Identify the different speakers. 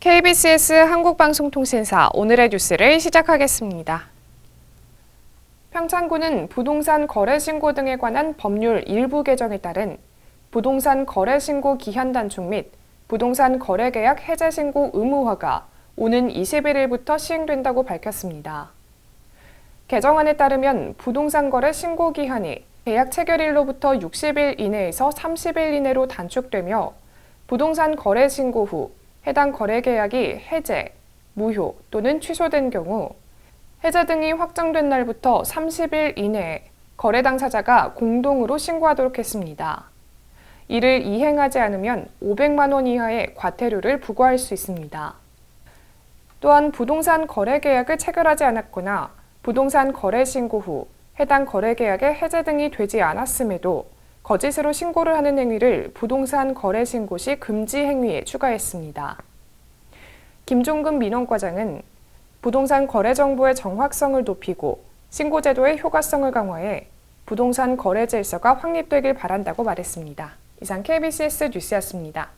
Speaker 1: KBCS 한국방송통신사 오늘의 뉴스를 시작하겠습니다. 평창구는 부동산 거래 신고 등에 관한 법률 일부 개정에 따른 부동산 거래 신고 기한 단축 및 부동산 거래 계약 해제 신고 의무화가 오는 21일부터 시행된다고 밝혔습니다. 개정안에 따르면 부동산 거래 신고 기한이 계약 체결일로부터 60일 이내에서 30일 이내로 단축되며 부동산 거래 신고 후 해당 거래 계약이 해제, 무효 또는 취소된 경우 해제 등이 확정된 날부터 30일 이내에 거래 당사자가 공동으로 신고하도록 했습니다. 이를 이행하지 않으면 500만 원 이하의 과태료를 부과할 수 있습니다. 또한 부동산 거래 계약을 체결하지 않았거나 부동산 거래 신고 후 해당 거래 계약의 해제 등이 되지 않았음에도 거짓으로 신고를 하는 행위를 부동산 거래 신고 시 금지 행위에 추가했습니다. 김종근 민원과장은 부동산 거래 정보의 정확성을 높이고 신고 제도의 효과성을 강화해 부동산 거래 질서가 확립되길 바란다고 말했습니다. 이상 KBCS 뉴스였습니다.